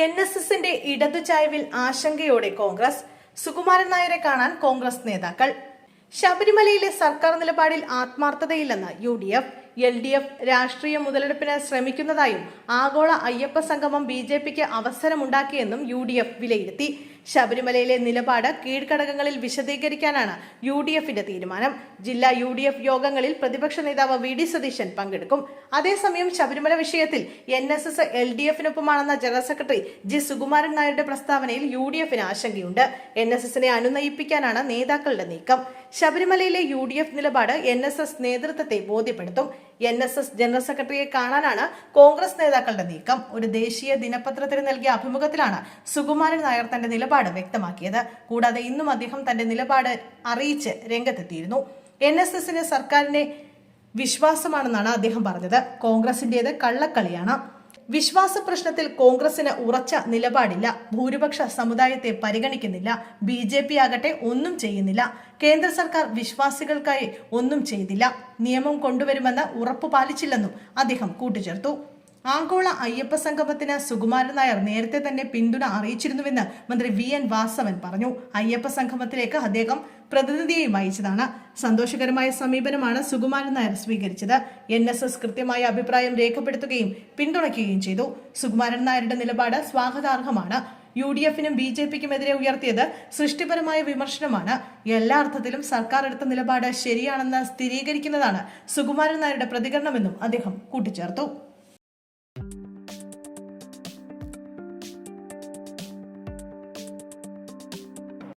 N S എസിന്റെ ഇടതു ചായവിൽ ആശങ്കയോടെ കോൺഗ്രസ്. സുകുമാരൻ നായരെ കാണാൻ കോൺഗ്രസ് നേതാക്കൾ. ശബരിമലയിലെ സർക്കാർ നിലപാടിൽ ആത്മാർത്ഥതയില്ലെന്ന് U D F. L D F രാഷ്ട്രീയ മുതലെടുപ്പിന് ശ്രമിക്കുന്നതായും ആഗോള അയ്യപ്പ സംഗമം ബി ജെ പിക്ക് അവസരമുണ്ടാക്കിയെന്നും യു ഡി എഫ് വിലയിരുത്തി. ശബരിമലയിലെ നിലപാട് കീഴ്ഘടകങ്ങളിൽ വിശദീകരിക്കാനാണ് യു ഡി എഫിന്റെ തീരുമാനം. ജില്ലാ യു ഡി എഫ് യോഗങ്ങളിൽ പ്രതിപക്ഷ നേതാവ് വി ഡി സതീശൻ പങ്കെടുക്കും. അതേസമയം ശബരിമല വിഷയത്തിൽ N S S L D എഫിനൊപ്പമാണെന്ന general secretary G Sukumaran നായരുടെ പ്രസ്താവനയിൽ യു ഡി എഫിന് ആശങ്കയുണ്ട്. എൻ എസ് എസിനെ അനുനയിപ്പിക്കാനാണ് നേതാക്കളുടെ നീക്കം. ശബരിമലയിലെ യു ഡി എഫ് നിലപാട് എൻ എസ് എസ് നേതൃത്വത്തെ ബോധ്യപ്പെടുത്തും. എൻ എസ് എസ് ജനറൽ സെക്രട്ടറിയെ കാണാനാണ് കോൺഗ്രസ് നേതാക്കളുടെ നീക്കം. ഒരു ദേശീയ ദിനപത്രത്തിന് നൽകിയ അഭിമുഖത്തിലാണ് സുകുമാരൻ നായർ തന്റെ നിലപാട് വ്യക്തമാക്കിയത്. കൂടാതെ ഇന്നും അദ്ദേഹം തന്റെ നിലപാട് അറിയിച്ച് രംഗത്തെത്തിയിരുന്നു. എൻ എസ് എസിന് സർക്കാരിനെ വിശ്വാസമാണെന്നാണ് അദ്ദേഹം പറഞ്ഞത്. കോൺഗ്രസിന്റേത് കള്ളക്കളിയാണ്. വിശ്വാസ പ്രശ്നത്തിൽ കോൺഗ്രസിന് ഉറച്ച നിലപാടില്ല. ഭൂരിപക്ഷ സമുദായത്തെ പരിഗണിക്കുന്നില്ല. ബി ജെ പി ആകട്ടെ ഒന്നും ചെയ്യുന്നില്ല. കേന്ദ്ര സർക്കാർ വിശ്വാസികൾക്കായി ഒന്നും ചെയ്തില്ല. നിയമം കൊണ്ടുവരുമെന്ന് ഉറപ്പു പാലിച്ചില്ലെന്നും അദ്ദേഹം കൂട്ടിച്ചേർത്തു. ആഗോള അയ്യപ്പ സംഗമത്തിന് സുകുമാരൻ നായർ നേരത്തെ തന്നെ പിന്തുണ അറിയിച്ചിരുന്നുവെന്ന് മന്ത്രി വി എൻ വാസവൻ പറഞ്ഞു. അയ്യപ്പ സംഗമത്തിലേക്ക് അദ്ദേഹം പ്രതിനിധിയെയും അയച്ചതാണ്. സന്തോഷകരമായ സമീപനമാണ് സുകുമാരൻ നായർ സ്വീകരിച്ചത്. എൻ എസ് എസ് കൃത്യമായ അഭിപ്രായം രേഖപ്പെടുത്തുകയും പിന്തുണയ്ക്കുകയും ചെയ്തു. സുകുമാരൻ നായരുടെ നിലപാട് സ്വാഗതാർഹമാണ്. യു ഡി എഫിനും ബി ജെ പിക്കും എതിരെ ഉയർത്തിയത് സൃഷ്ടിപരമായ വിമർശനമാണ്. എല്ലാ അർത്ഥത്തിലും സർക്കാർ എടുത്ത നിലപാട് ശരിയാണെന്ന് സ്ഥിരീകരിക്കുന്നതാണ് സുകുമാരൻ നായരുടെ പ്രതികരണമെന്നും അദ്ദേഹം കൂട്ടിച്ചേർത്തു.